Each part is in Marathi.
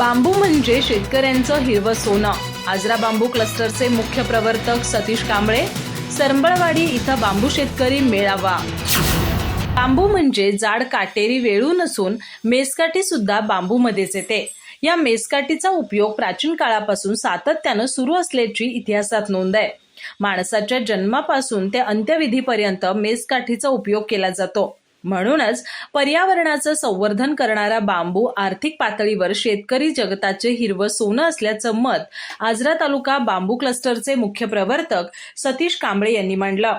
बांबू म्हणजे शेतकऱ्यांचं हिरवं सोनं. आजरा बांबू क्लस्टरचे मुख्य प्रवर्तक सतीश कांबळे सरंबळवाडी इथं बांबू शेतकरी मेळावा. बांबू म्हणजे जाड काटेरी वेळू नसून मेसकाठी सुद्धा बांबूमध्येच येते. या मेसकाठीचा उपयोग प्राचीन काळापासून सातत्यानं सुरू असल्याची इतिहासात नोंद आहे. माणसाच्या जन्मापासून ते अंत्यविधीपर्यंत मेसकाठीचा उपयोग केला जातो. म्हणूनच पर्यावरणाचं संवर्धन करणारा बांबू आर्थिक पातळीवर शेतकरी जगताचे हिरवं सोनं असल्याचं मत आजरा तालुका बांबू क्लस्टरचे मुख्य प्रवर्तक सतीश कांबळे यांनी मांडलं.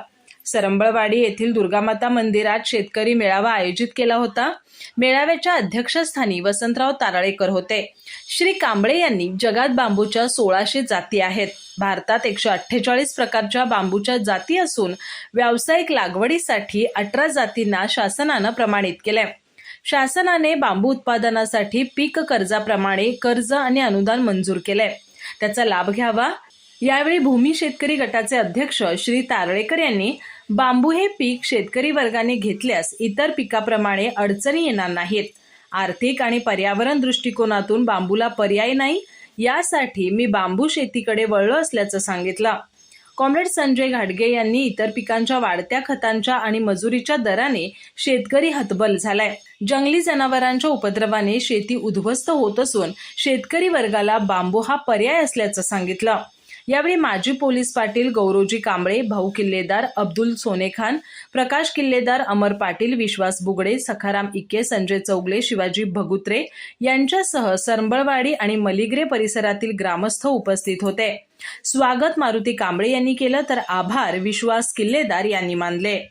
सरंबळवाडी येथील दुर्गामाता मंदिरात शेतकरी मेळावा आयोजित केला होता. मेळाव्याच्या अध्यक्षस्थानी वसंतराव ताराळेकर होते. श्री कांबळे यांनी जगात बांबूच्या सोळाशे जाती आहेत. भारतात एकशे अठ्ठेचाळीस प्रकारच्या बांबूच्या जाती असून व्यावसायिक लागवडीसाठी अठरा जातींना शासनानं प्रमाणित केलंय. शासनाने बांबू उत्पादनासाठी पीक कर्जाप्रमाणे कर्ज आणि अनुदान मंजूर केलंय. त्याचा लाभ घ्यावा यावेळी भूमी शेतकरी गटाचे अध्यक्ष श्री तारळेकर यांनी बांबू हे पीक शेतकरी वर्गाने घेतल्यास इतर पिकाप्रमाणे अडचणी येणार नाहीत. आर्थिक आणि पर्यावरण दृष्टिकोनातून बांबूला पर्याय नाही यासाठी मी बांबू शेतीकडे वळलो असल्याचं सांगितलं. कॉम्रेड संजय घाटगे यांनी इतर पिकांच्या वाढत्या खतांच्या आणि मजुरीच्या दराने शेतकरी हतबल झालाय. जंगली जनावरांच्या उपद्रवाने शेती उद्ध्वस्त होत असून शेतकरी वर्गाला बांबू हा पर्याय असल्याचं सांगितलं. यावेळी माजी पोलीस पाटील गौरोजी कांबळे भाऊ किल्लेदार अब्दुल सोनेखान प्रकाश किल्लेदार अमर पाटील विश्वास बुगडे सखाराम इके संजय चौगले शिवाजी भगुत्रे यांच्यासह सरंबळवाडी आणि मलिग्रे परिसरातील ग्रामस्थ उपस्थित होते. स्वागत मारुती कांबळे यांनी केलं तर आभार विश्वास किल्लेदार यांनी मानले.